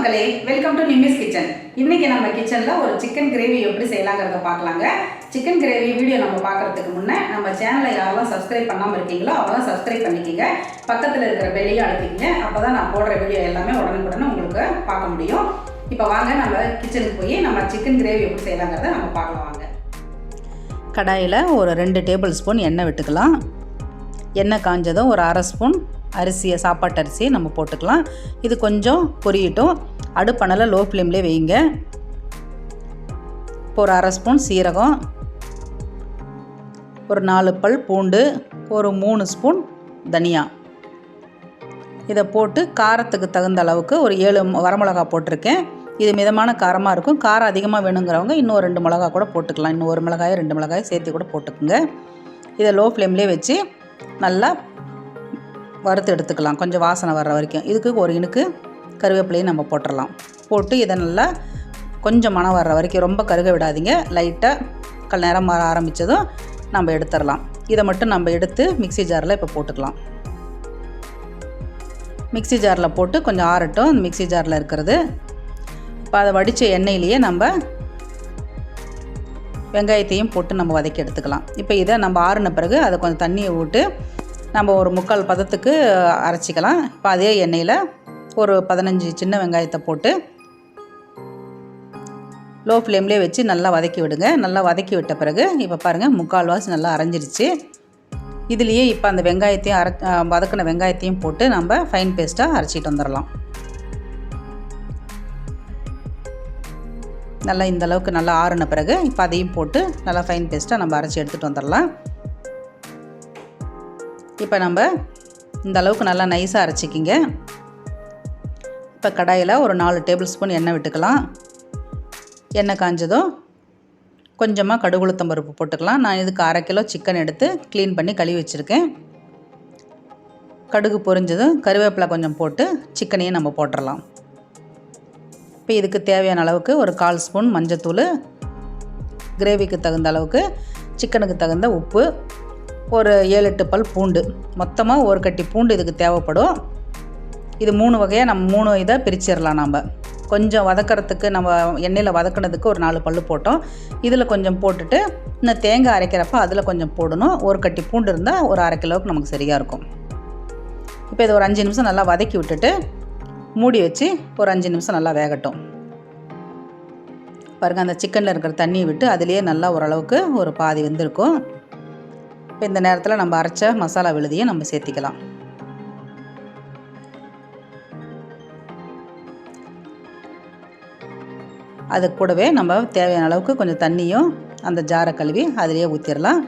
மக்களே welcome to நிமிஸ் kitchen இன்னைக்கு நம்ம கிச்சனில் ஒரு சிக்கன் கிரேவி எப்படி செய்யலாங்கிறத பார்க்கலாங்க. சிக்கன் கிரேவி வீடியோ நம்ம பார்க்கறதுக்கு முன்னே நம்ம சேனலை யாரெல்லாம் சப்ஸ்கிரைப் பண்ணாமல் இருக்கீங்களோ அவங்க சப்ஸ்கிரைப் பண்ணிக்கிங்க. பக்கத்தில் இருக்கிற பெல்லையும் அழுத்திக்கிங்க. அப்போ தான் நான் போடுற வீடியோ எல்லாமே உடனுக்குடனே உங்களுக்கு பார்க்க முடியும். இப்போ வாங்க நம்ம கிச்சனுக்கு போய் நம்ம சிக்கன் கிரேவி எப்படி செய்யலாங்கிறத நம்ம பார்க்கலாம் வாங்க. கடாயில் ஒரு ரெண்டு டேபிள் ஸ்பூன் எண்ணெய் விட்டுக்கலாம். எண்ணெய் காஞ்சதும் ஒரு அரை ஸ்பூன் அரிசியை சாப்பாட்டு அரிசியை நம்ம போட்டுக்கலாம். இது கொஞ்சம் பொரியட்டும். அடுப்பனல லோ ஃப்ளேம்லேயே வைங்க. இப்போ ஒரு அரை ஸ்பூன் சீரகம். ஒரு நாலு பல் பூண்டு. ஒரு மூணு ஸ்பூன் தனியா. இதை போட்டு காரத்துக்கு தகுந்த அளவுக்கு ஒரு ஏழு வரமிளகா போட்டிருக்கேன். இது மிதமான காரமாக இருக்கும். காரம் அதிகமாக வேணுங்கிறவங்க இன்னும் ரெண்டு மிளகா கூட போட்டுக்கலாம். இன்னும் ஒரு மிளகாயை ரெண்டு மிளகாயை சேர்த்து கூட போட்டுக்குங்க. இதை லோ ஃப்ளேம்லேயே வச்சு நல்லா வறுத்து எடுத்துக்கலாம். கொஞ்சம் வாசனை வர்ற வரைக்கும். இதுக்கு ஒரு இனுக்கு கருவேப்பிலையும் நம்ம போட்டுடலாம் போட்டு இதை நல்லா கொஞ்சம் மணம் வர்ற வரைக்கும் ரொம்ப கருக விடாதீங்க. லைட்டாக கல் நேரம் மாற ஆரம்பித்ததும் நம்ம எடுத்துடலாம் இதை மட்டும் நம்ம எடுத்து மிக்ஸி ஜாரில் இப்போ போட்டுக்கலாம். மிக்ஸி ஜாரில் போட்டு கொஞ்சம் ஆறட்டும். அந்த மிக்ஸி ஜாரில் இருக்கிறது. இப்போ அதை வடித்த எண்ணெயிலேயே நம்ம வெங்காயத்தையும் போட்டு நம்ம வதக்கி எடுத்துக்கலாம். இப்போ இதை நம்ம ஆறின பிறகு அதை கொஞ்சம் தண்ணியை விட்டு நம்ம ஒரு முக்கால் பதத்துக்கு அரைச்சிக்கலாம். இப்போ அதே எண்ணெயில் ஒரு பதினஞ்சு சின்ன வெங்காயத்தை போட்டு லோ ஃப்ளேம்லேயே வச்சு நல்லா வதக்கி விடுங்க. நல்லா வதக்கி விட்ட பிறகு இப்போ பாருங்கள் முக்கால் வாசி நல்லா அரைஞ்சிருச்சு. இதுலேயே இப்போ அந்த வெங்காயத்தையும் அரை வதக்கின வெங்காயத்தையும் போட்டு நம்ம ஃபைன் பேஸ்ட்டாக அரைச்சிட்டு வந்துடலாம் நல்லா இந்த அளவுக்கு நல்லா ஆறுன பிறகு இப்போ அதையும் போட்டு நல்லா ஃபைன் பேஸ்ட்டாக நம்ம அரைச்சி எடுத்துகிட்டு வந்துடலாம் இப்போ நம்ம இந்த அளவுக்கு நல்லா நைஸாக அரைச்சிக்கிங்க. இப்போ கடாயில் ஒரு நாலு டேபிள் ஸ்பூன் எண்ணெய் விட்டுக்கலாம். எண்ணெய் காஞ்சதும் கொஞ்சமாக கடுகுளுத்தம் பருப்பு போட்டுக்கலாம். நான் இதுக்கு அரை கிலோ சிக்கன் எடுத்து க்ளீன் பண்ணி கழுவி வச்சுருக்கேன். கடுகு பொரிஞ்சதும் கருவேப்பிலை கொஞ்சம் போட்டு சிக்கனையும் நம்ம போட்டுடலாம் இப்போ இதுக்கு தேவையான அளவுக்கு ஒரு கால் ஸ்பூன் மஞ்சத்தூள் கிரேவிக்கு தகுந்த அளவுக்கு சிக்கனுக்கு தகுந்த உப்பு ஒரு ஏழு எட்டு பல் பூண்டு. மொத்தமாக ஒரு கட்டி பூண்டு இதுக்கு தேவைப்படும். இது மூணு வகையாக நம்ம மூணு இதை பிரிச்சிடலாம் நம்ம கொஞ்சம் வதக்கிறதுக்கு நம்ம எண்ணெயில் வதக்கினதுக்கு ஒரு நாலு பல் போட்டோம். இதில் கொஞ்சம் போட்டுட்டு இன்னும் தேங்காய் அரைக்கிறப்ப அதில் கொஞ்சம் போடணும். ஒரு கட்டி பூண்டு இருந்தால் ஒரு அரை கிலோவுக்கு நமக்கு சரியாக இருக்கும். இப்போ இது ஒரு அஞ்சு நிமிஷம் நல்லா வதக்கி விட்டுட்டு மூடி வச்சு ஒரு அஞ்சு நிமிஷம் நல்லா வேகட்டும். பாருங்கள் அந்த சிக்கனில் இருக்கிற தண்ணியை விட்டு அதுலேயே நல்லா ஓரளவுக்கு ஒரு பாதி வெந்திருக்கும். இப்போ இந்த நேரத்தில் நம்ம அரைச்ச மசாலா விழுதியை நம்ம சேர்த்திக்கலாம். அது கூடவே நம்ம தேவையான அளவுக்கு கொஞ்சம் தண்ணியும் அந்த ஜாரை கழுவி அதிலேயே ஊற்றிடலாம்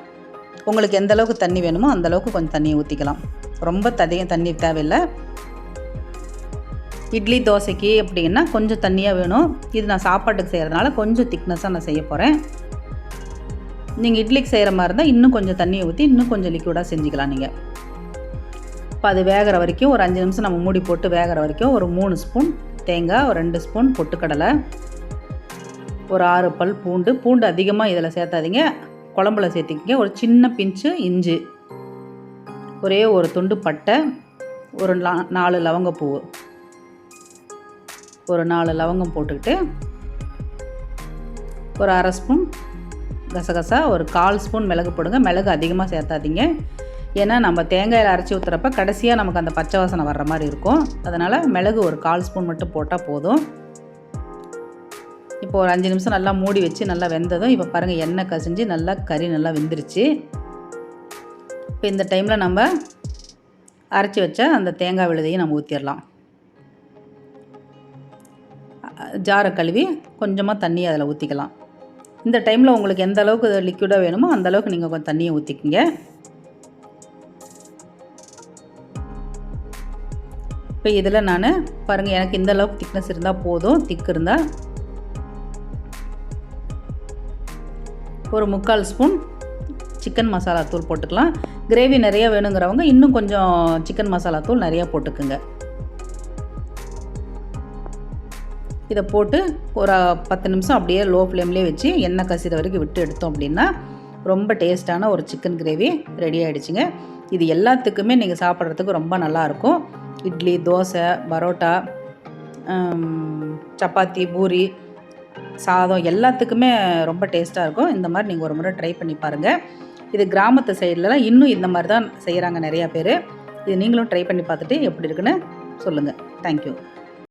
உங்களுக்கு எந்த அளவுக்கு தண்ணி வேணுமோ அந்த அளவுக்கு கொஞ்சம் தண்ணியை ஊற்றிக்கலாம் ரொம்ப ததிகம் தண்ணி தேவையில்லை. இட்லி தோசைக்கு அப்படின்னா கொஞ்சம் தண்ணியாக வேணும். இது நான் சாப்பாட்டுக்கு செய்கிறதுனால கொஞ்சம் திக்னஸாக நான் செய்ய போகிறேன் நீங்கள் இட்லிக்கு செய்கிற மாதிரி இருந்தால் இன்னும் கொஞ்சம் தண்ணியை ஊற்றி இன்னும் கொஞ்சம் லிக்விடாக செஞ்சுக்கலாம் நீங்கள் இப்போ அது வேகிற வரைக்கும் ஒரு அஞ்சு நிமிஷம் நம்ம மூடி போட்டு வேகிற வரைக்கும் ஒரு மூணு ஸ்பூன் தேங்காய் ஒரு ரெண்டு ஸ்பூன் பொட்டுக்கடலை ஒரு ஆறு பல் பூண்டு. பூண்டு அதிகமாக இதில் சேர்த்தாதீங்க. குழம்புல சேர்த்திக்கிங்க. ஒரு சின்ன பிஞ்சு இஞ்சி ஒரே ஒரு துண்டு பட்டை ஒரு நாலு லவங்கப்பூ ஒரு நாலு லவங்கம் போட்டுக்கிட்டு ஒரு அரை ஸ்பூன் கசகசா ஒரு கால் ஸ்பூன் மிளகு போடுங்க. மிளகு அதிகமாக சேர்த்தாதீங்க. ஏன்னா நம்ம தேங்காயில் அரைச்சி ஊற்றுறப்ப கடைசியாக நமக்கு அந்த பச்சை வாசனை வர்ற மாதிரி இருக்கும். அதனால் மிளகு ஒரு கால் ஸ்பூன் மட்டும் போட்டால் போதும். இப்போ ஒரு அஞ்சு நிமிஷம் நல்லா மூடி வச்சு நல்லா வெந்ததும் இப்போ பாருங்கள் எண்ணெய் கசிஞ்சு நல்லா கறி நல்லா வெந்துருச்சு. இப்போ இந்த டைமில் நம்ம அரைச்சி வச்ச அந்த தேங்காய் விழுதையும் நம்ம ஊற்றிடலாம் ஜாரை கழுவி கொஞ்சமாக தண்ணி அதில் ஊற்றிக்கலாம் இந்த டைமில் உங்களுக்கு எந்த அளவுக்கு லிக்விடாக வேணுமோ அந்த அளவுக்கு நீங்கள் கொஞ்சம் தண்ணியை ஊற்றிக்கிங்க இப்போ இதில் நான் பாருங்கள் எனக்கு இந்த அளவுக்கு திக்னஸ் இருந்தால் போதும். திக் இருந்தால் ஒரு முக்கால் ஸ்பூன் சிக்கன் மசாலா தூள் போட்டுக்கலாம். கிரேவி நிறையா வேணுங்கிறவங்க இன்னும் கொஞ்சம் சிக்கன் மசாலா தூள் நிறையா போட்டுக்குங்க. இதை போட்டு ஒரு பத்து நிமிஷம் அப்படியே லோ ஃப்ளேம்லேயே வச்சு எண்ணெய் கசிற வரைக்கும் விட்டு எடுத்தோம் அப்படின்னா ரொம்ப டேஸ்ட்டான ஒரு சிக்கன் கிரேவி ரெடி ஆகிடுச்சிங்க இது எல்லாத்துக்குமே நீங்கள் சாப்பிட்றதுக்கு ரொம்ப நல்லாயிருக்கும். இட்லி தோசை பரோட்டா சப்பாத்தி பூரி சாதம் எல்லாத்துக்குமே ரொம்ப டேஸ்ட்டாக இருக்கும். இந்த மாதிரி நீங்கள் ஒரு முறை ட்ரை பண்ணி பாருங்கள் இது கிராமத்து சைட்லலாம் இன்னும் இந்த மாதிரி தான் செய்கிறாங்க நிறையா பேர். இது நீங்களும் ட்ரை பண்ணி பார்த்துட்டு எப்படி இருக்குன்னு சொல்லுங்கள் தேங்க்யூ